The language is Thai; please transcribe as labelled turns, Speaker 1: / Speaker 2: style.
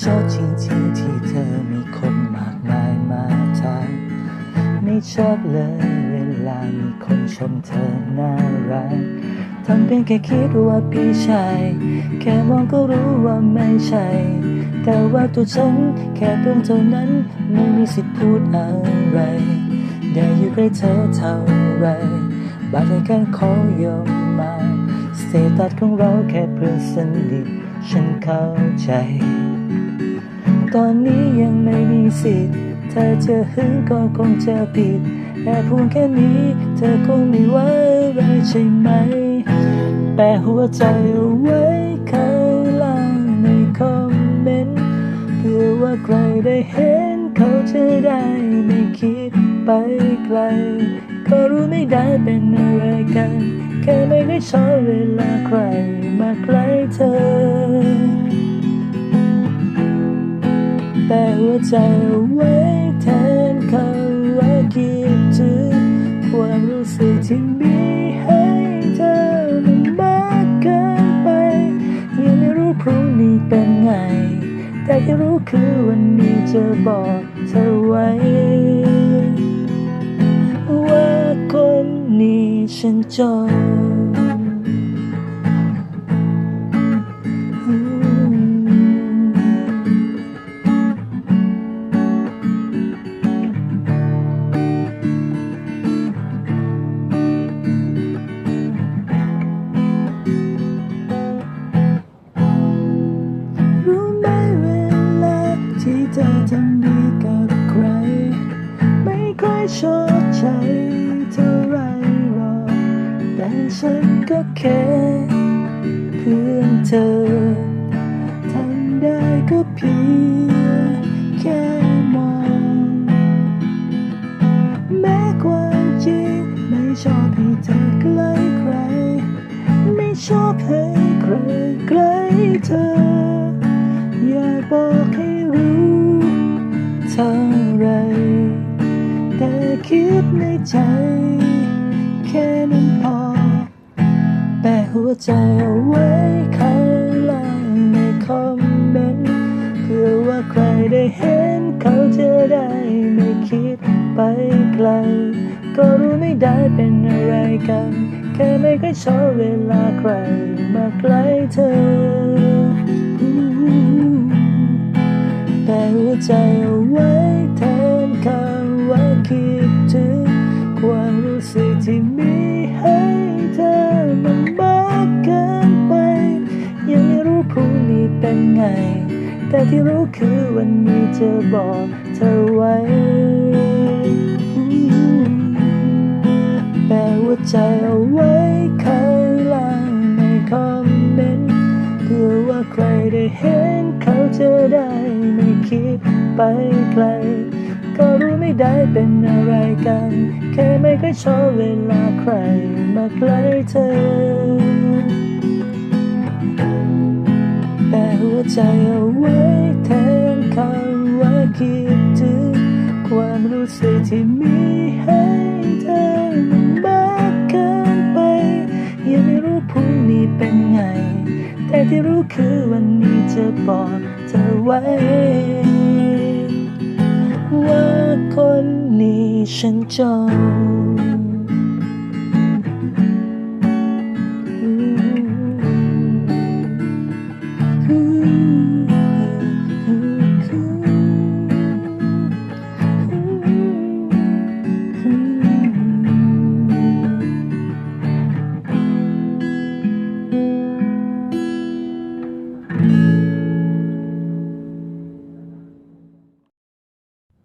Speaker 1: ชอบจริงๆที่เธอมีคนมากมายมาทางไม่ชอบเลยเวลามีคนชมเธอน่ารักทำเป็นแค่คิดว่าพี่ชายแค่มองก็รู้ว่าไม่ใช่ แต่ว่าตัวฉันแค่เพียงเท่านั้นไม่มีสิทธิ์พูดอะไร ได้อยู่ใกล้เธอเท่าไรบาดใจกันขอยอมมาสเตตัสของเราแค่เพื่อนสนิทฉันเข้าใจ ตอนนี้ยังไม่มีสิทธิ์เธอจะหึงก็คงจะผิดแค่พูดแค่นี้เธอคงไม่ไว่าอะไรใช่ไหมแปะหัวใจเอาไว้ข้างล่างในคอมเมนต์เพื่อว่าใครได้เห็นเขาจะได้ไม่คิดไปไกล ก็รู้ไม่ได้เป็นอะไรกัน แค่ไม่ได้ชอบเวลาใครมาใกล้เธอ แต่หัวใจเอาไว้แทนคำว่าคิดถึงความรู้สึกที่มีให้เธอมันมากเกินไป ยังไม่รู้พรุ่งนี้เป็นไง แต่ที่รู้คือวันนี้จะบอกเธอไว้ ว่าคนนี้ฉันจอ ค่ชอบใจเท่าไรหรอกแต่ฉันก็แค่เพื่อนเธอทำได้ก็เพียงแค่มอง แม้ความจริงไม่ชอบให้เธอใกล้ใคร ไม่ชอบให้ ดในใจ แค่นั้นพอ แปะหัวใจเอาไว้ข้างล่างในคอมเมนต์เพื่อว่าใครได้เห็นเขาจะได้ไม่คิดไปไกล ก็รู้ไม่ได้เป็นอะไรกัน แค่ไม่ค่อยชอบเวลาใครมาใกล้เธอ แต่หัวใจเอา ไง แต่ที่รู้คือวันนี้จะบอกเธอไว้ แปะหัวใจเอาไว้ข้างล่างในคอมเมนต์เพื่อว่าใครได้เห็นเขาจะได้ไม่คิดไปไกล ก็รู้ไม่ได้เป็นอะไรกัน แค่ไม่ค่อยชอบเวลาใครมาใกล้เธอ ใจเอาไว้แทนคำว่าคิดถึง ความรู้สึกที่มีให้เธอมันมากเกินไป ยังไม่รู้พรุ่งนี้เป็นไง แต่ที่รู้คือวันนี้จะบอกเธอไว้ ว่าคนนี้ฉันจอง